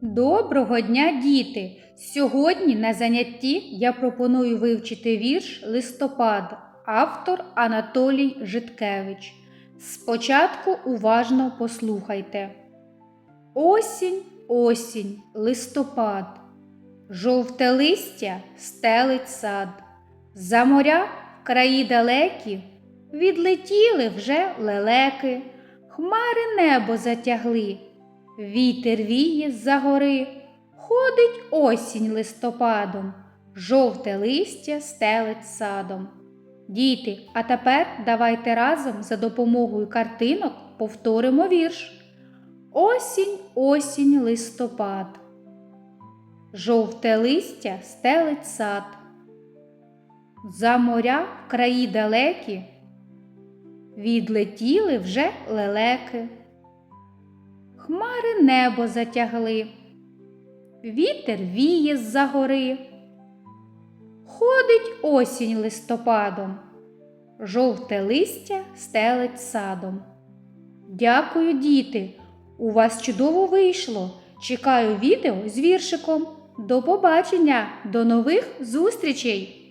Доброго дня, діти! Сьогодні на занятті я пропоную вивчити вірш Листопад, автор Анатолій Житкевич. Спочатку уважно послухайте. Осінь, осінь, листопад, жовте листя стелить сад. За моря в краї далекі відлетіли вже лелеки, хмари небо затягли. Вітер віє з-за гори, ходить осінь листопадом, жовте листя стелить садом. Діти, а тепер давайте разом за допомогою картинок повторимо вірш. Осінь, осінь, листопад. Жовте листя стелить сад. За моря в краї далекі відлетіли вже лелеки. Хмари небо затягли, вітер віє з-за гори. Ходить осінь листопадом, жовте листя стелить садом. Дякую, діти! У вас чудово вийшло. Чекаю відео з віршиком. До побачення, до нових зустрічей!